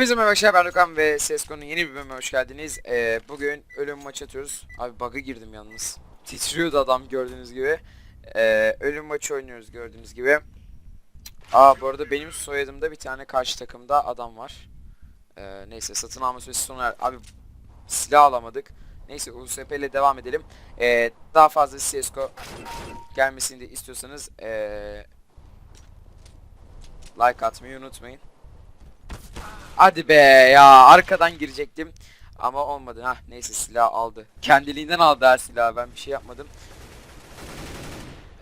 Hepinize merhaba arkadaşlar ben Okan ve CSGO'nun yeni bir bölümüne hoş geldiniz. Ee, bugün ölüm maçı atıyoruz. Abi bug'a girdim yalnız. Titriyordu adam gördüğünüz gibi. Ee, ölüm maçı oynuyoruz gördüğünüz gibi. Aa bu arada benim soyadımda bir tane karşı takımda adam var. Ee, neyse satın alma süresi sona er- Abi silah alamadık. Neyse USP ile devam edelim. Ee, daha fazla CSGO gelmesini de istiyorsanız ee, like atmayı unutmayın. Hadi be ya arkadan girecektim ama olmadı. Ha neyse silah aldı. Kendiliğinden aldı her silahı. Ben bir şey yapmadım.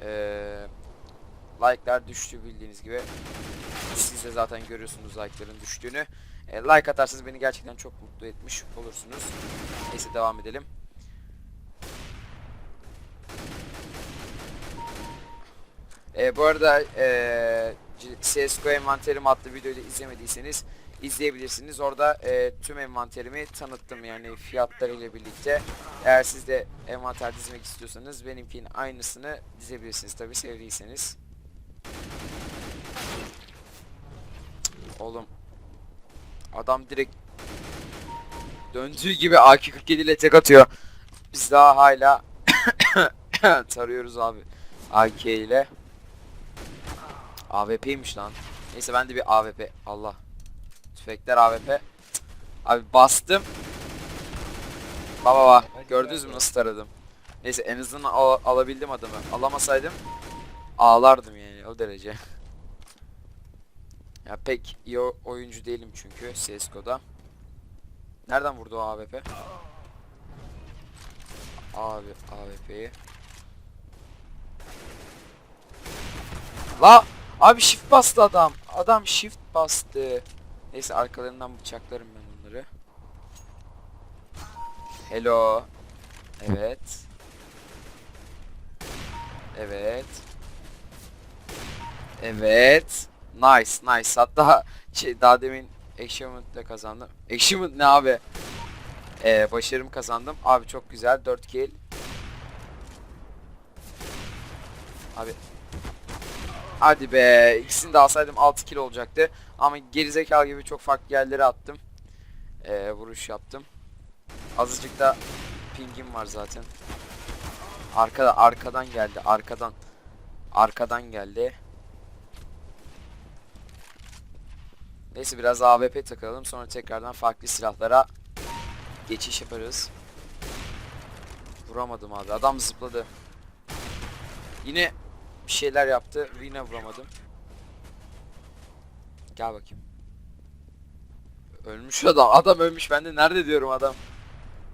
Ee, like'lar düştü bildiğiniz gibi. Siz de zaten görüyorsunuz like'ların düştüğünü. Ee, like atarsanız beni gerçekten çok mutlu etmiş olursunuz. Neyse devam edelim. Ee, bu arada ee, CSGO envanterim adlı videoyu da izlemediyseniz izleyebilirsiniz. Orada e, tüm envanterimi tanıttım yani fiyatlarıyla birlikte. Eğer siz de envanter dizmek istiyorsanız benimkinin aynısını dizebilirsiniz tabi sevdiyseniz. Oğlum adam direkt döndüğü gibi AK-47 ile tek atıyor. Biz daha hala tarıyoruz abi AK ile. AWP'ymiş lan. Neyse ben de bir AWP. Allah. Tüfekler AWP. Abi bastım. Baba baba. Gördünüz mü nasıl taradım? Neyse en azından al- alabildim adamı. Alamasaydım ağlardım yani o derece. ya pek iyi oyuncu değilim çünkü CSGO'da. Nereden vurdu o AWP? Abi AWP'yi. La abi shift bastı adam. Adam shift bastı. Neyse arkalarından bıçaklarım ben onları. Hello. Evet. Evet. Evet. Nice, nice. Hatta şey, daha demin Achievement'la kazandım. Achievement ne abi? Ee, başarım kazandım. Abi çok güzel. 4 kill. Abi Hadi be. İkisini de alsaydım 6 kill olacaktı. Ama gerizekalı gibi çok farklı yerlere attım. Ee, vuruş yaptım. Azıcık da pingim var zaten. Arkada arkadan geldi. Arkadan. Arkadan geldi. Neyse biraz AWP takalım. Sonra tekrardan farklı silahlara geçiş yaparız. Vuramadım abi. Adam zıpladı. Yine bir şeyler yaptı. Yine vuramadım. Gel bakayım. Ölmüş adam. Adam ölmüş. Ben de nerede diyorum adam.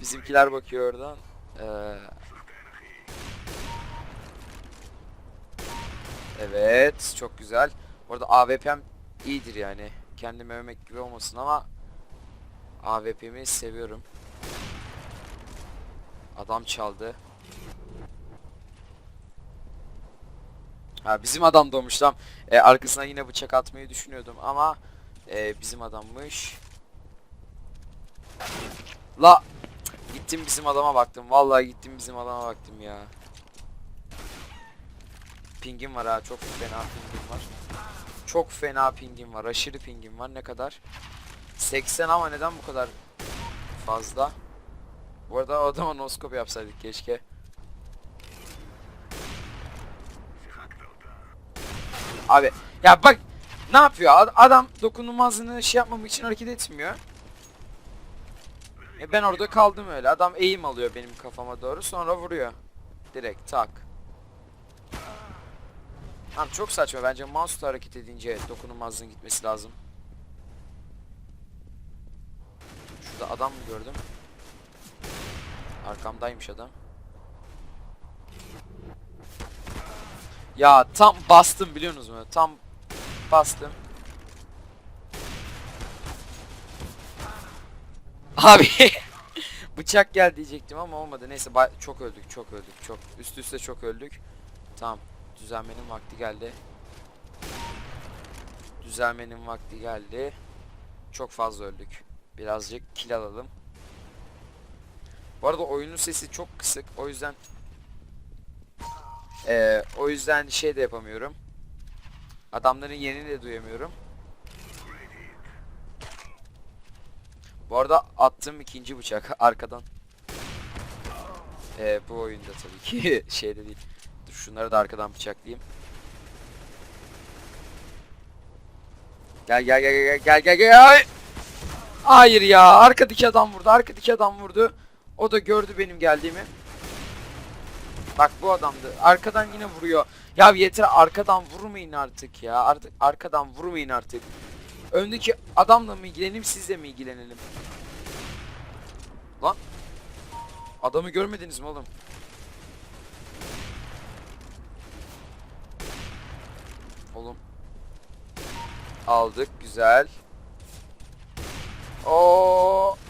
Bizimkiler bakıyor oradan. Ee... Evet. Çok güzel. Orada AWP'm iyidir yani. Kendimi övmek gibi olmasın ama AWP'mi seviyorum. Adam çaldı. Ha bizim adam doğmuş tam. E, arkasına yine bıçak atmayı düşünüyordum ama e, bizim adammış. La gittim bizim adama baktım. Vallahi gittim bizim adama baktım ya. Pingim var ha çok fena pingim var. Çok fena pingim var. Aşırı pingim var. Ne kadar? 80 ama neden bu kadar fazla? Bu arada adama noskop yapsaydık keşke. Abi ya bak ne yapıyor? Ad- Adam dokunulmazlığını şey yapmamak için hareket etmiyor. E ben orada kaldım öyle. Adam eğim alıyor benim kafama doğru sonra vuruyor. Direkt tak. Abi çok saçma bence mouse'la hareket edince dokunulmazlığın gitmesi lazım. Şurada adam mı gördüm? Arkamdaymış adam. Ya tam bastım biliyorsunuz mu? Tam bastım. Abi bıçak gel diyecektim ama olmadı. Neyse çok öldük, çok öldük, çok üst üste çok öldük. Tamam, düzelmenin vakti geldi. Düzelmenin vakti geldi. Çok fazla öldük. Birazcık kill alalım. Bu arada oyunun sesi çok kısık. O yüzden ee, o yüzden şey de yapamıyorum. Adamların yerini de duyamıyorum. Bu arada attığım ikinci bıçak arkadan. Ee, bu oyunda tabii ki şeyde değil. Dur şunları da arkadan bıçaklayayım. Gel gel gel gel gel gel gel. Ay! Hayır ya arkadaki adam vurdu arkadaki adam vurdu. O da gördü benim geldiğimi. Bak bu adamdı. Arkadan yine vuruyor. Ya yeter arkadan vurmayın artık ya. Artık arkadan vurmayın artık. Öndeki adamla mı ilgilenelim sizle mi ilgilenelim? Lan. Adamı görmediniz mi oğlum? Oğlum. Aldık güzel. Cık,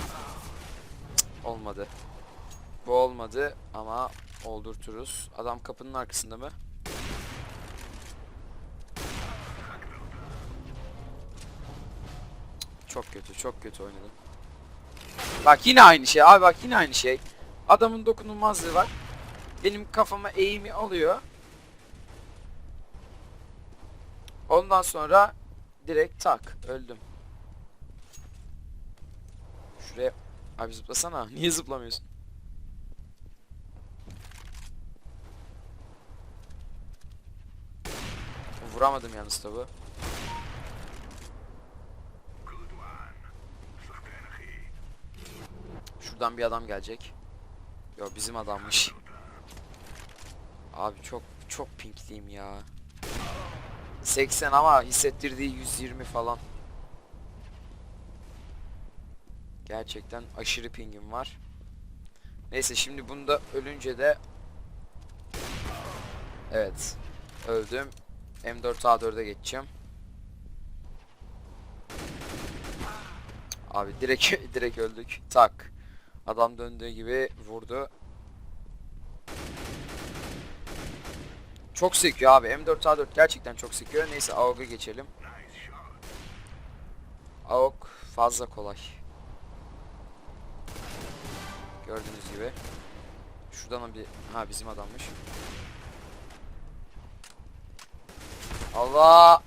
Olmadı. Bu olmadı ama oldurturuz. Adam kapının arkasında mı? Çok kötü, çok kötü oynadım. Bak yine aynı şey. Abi bak yine aynı şey. Adamın dokunulmazlığı var. Benim kafama eğimi alıyor. Ondan sonra direkt tak öldüm. Şuraya abi zıplasana. Niye zıplamıyorsun? Vuramadım yalnız tabi. Şuradan bir adam gelecek. Yo bizim adammış. Abi çok çok pinkliyim ya. 80 ama hissettirdiği 120 falan. Gerçekten aşırı pingim var. Neyse şimdi bunda ölünce de Evet. Öldüm. M4A4'e geçeceğim. Abi direkt direkt öldük. Tak. Adam döndüğü gibi vurdu. Çok sekiyor abi. M4A4 gerçekten çok sekiyor. Neyse AUG'a geçelim. AUG fazla kolay. Gördüğünüz gibi. Şuradan bir... Ha bizim adammış. Allah!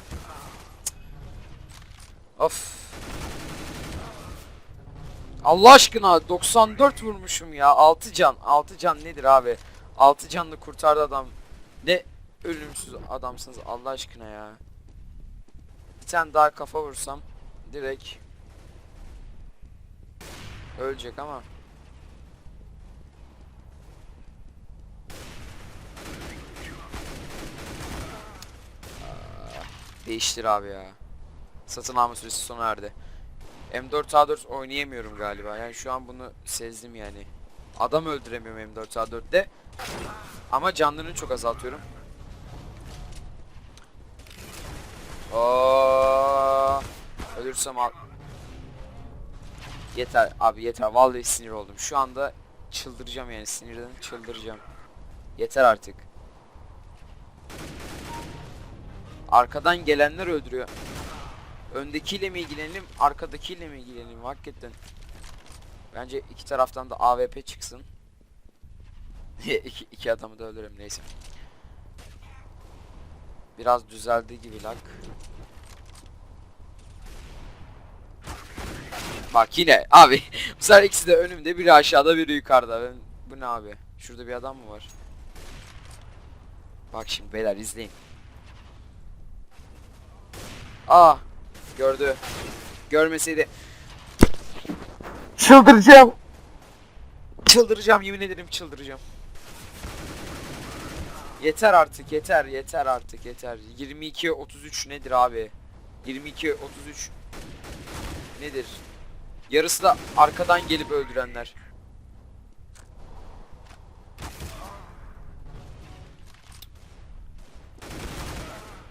Of! Allah aşkına 94 vurmuşum ya. 6 can. 6 can nedir abi? 6 canlı kurtardı adam. Ne ölümsüz adamsınız Allah aşkına ya. Bir tane daha kafa vursam direkt ölecek ama. Aa, Değiştir abi ya. Satın alma süresi sona erdi. M4A4 oynayamıyorum galiba. Yani şu an bunu sezdim yani. Adam öldüremiyorum M4A4'te. Ama canlarını çok azaltıyorum. Oo, ölürsem al. Yeter abi yeter. Vallahi sinir oldum. Şu anda çıldıracağım yani sinirden çıldıracağım. Yeter artık. Arkadan gelenler öldürüyor. Öndekiyle mi ilgilenelim, arkadakiyle mi ilgilenelim hakikaten. Bence iki taraftan da AWP çıksın. iki, iki adamı da öldürürüm neyse. Biraz düzeldi gibi lag. Bak yine abi bu sefer ikisi de önümde biri aşağıda biri yukarıda. Ben, bu ne abi? Şurada bir adam mı var? Bak şimdi beyler izleyin. Aa gördü. Görmeseydi çıldıracağım. Çıldıracağım yemin ederim çıldıracağım. Yeter artık yeter yeter artık yeter. 22 33 nedir abi? 22 33 nedir? Yarısı da arkadan gelip öldürenler.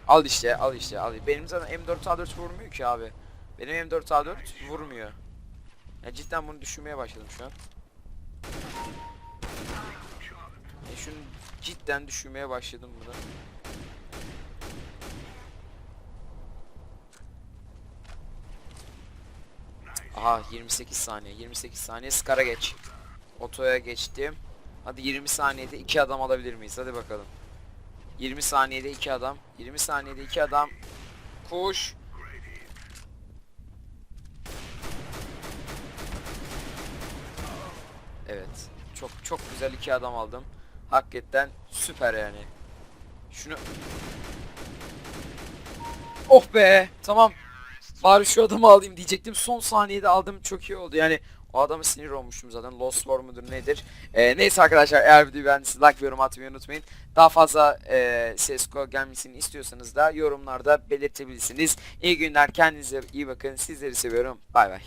Al işte, al işte, al. Benim zaten M4A4 vurmuyor ki abi. Benim M4A4 vurmuyor. Ya cidden bunu düşünmeye başladım şu an. E şunu cidden düşünmeye başladım bunu. Aha 28 saniye 28 saniye Scar'a geç Otoya geçtim Hadi 20 saniyede 2 adam alabilir miyiz hadi bakalım 20 saniyede 2 adam 20 saniyede 2 adam Koş Evet. Çok çok güzel iki adam aldım. Hakikaten süper yani. Şunu Oh be. Tamam. Bari şu adamı alayım diyecektim. Son saniyede aldım. Çok iyi oldu. Yani o adamı sinir olmuştum zaten. Lost Lore mudur nedir? Ee, neyse arkadaşlar eğer videoyu beğendiyseniz like ve yorum atmayı unutmayın. Daha fazla e, CSGO gelmesini istiyorsanız da yorumlarda belirtebilirsiniz. İyi günler. Kendinize iyi bakın. Sizleri seviyorum. Bay bay.